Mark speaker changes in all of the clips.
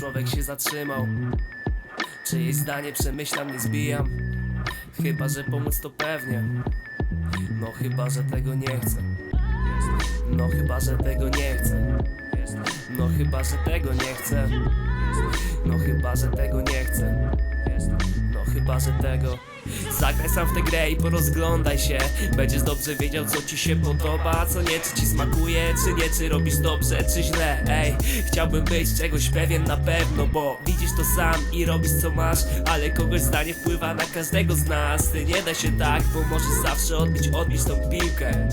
Speaker 1: człowiek się zatrzymał. Czyjeś zdanie przemyślam, nie zbijam. Chyba, że pomóc to pewnie. No chyba, że tego nie chcę. No chyba, że tego nie chcę. No chyba, że tego nie chcę. No chyba, że tego nie chcę No chyba, że tego. Zagraj sam w tę grę i porozglądaj się. Będziesz dobrze wiedział co ci się podoba Co nie, czy ci smakuje, czy nie, czy robisz dobrze, czy źle. Ej, chciałbym być czegoś pewien na pewno Bo widzisz to sam i robisz co masz Ale kogoś zdanie wpływa na każdego z nas. Ty nie da się tak, bo możesz zawsze odbić, odbić tą piłkę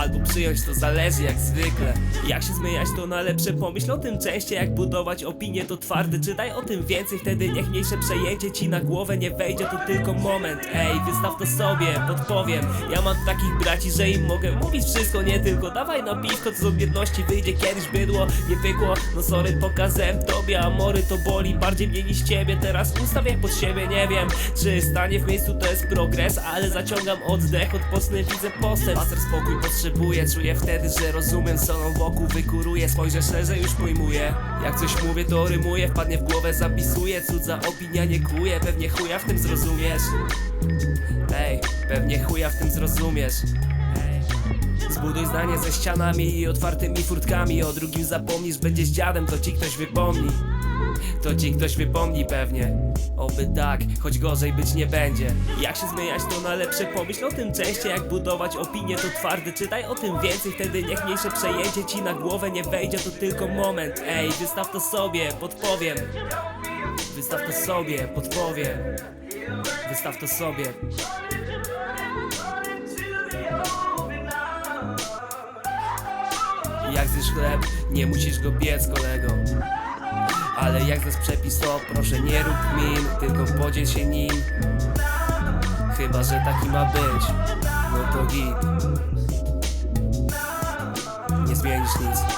Speaker 1: Albo przyjąć to zależy jak zwykle. Jak się zmieniać to na lepsze Pomyśl o tym częściej. Jak budować opinię to twardy Czytaj o tym więcej. Wtedy niech mniejsze przejęcie ci na głowę nie wejdzie To tylko moment, ej wystaw to sobie Podpowiem, ja mam takich braci, że im mogę mówić wszystko Nie tylko. Dawaj na piwko, co z biedności wyjdzie. Kiedyś bydło Nie pykło, no sorry pokazem tobie Amory to boli. Bardziej mnie niż ciebie Teraz ustawię pod siebie, nie wiem. Czy stanie w miejscu to jest progres Ale zaciągam oddech, odpocznę, widzę postęp. Spacer spokój potrzebuję, czuję wtedy, że rozumiem nam wokół. Wykuruje, spojrzę szerzej już pojmuję. Jak coś mówię to rymuję, wpadnie w głowę zapisuję. Cudza opinia nie kłuje, pewnie chuja w tym zrozumiesz. Ej, pewnie chuja w tym zrozumiesz. Zbuduj zdanie ze ścianami i otwartymi furtkami. O drugim zapomnisz, będziesz dziadem, to ci ktoś wypomni To ci ktoś wypomni pewnie. Oby tak, choć gorzej być nie będzie. Jak się zmieniać to na lepsze pomyśl o tym częściej. Jak budować opinię to twardy Czytaj o tym więcej, wtedy niech mniejsze przejęcie ci na głowę. Nie wejdzie To tylko moment, ej, wystaw to sobie, podpowiem. Wystaw to sobie, podpowiem. Wystaw to sobie. Jak zjesz chleb, nie musisz go piec kolego Ale jak zes przepis to proszę nie rób min Tylko podziel się nim. Chyba, że taki ma być No to git. Nie zmienisz nic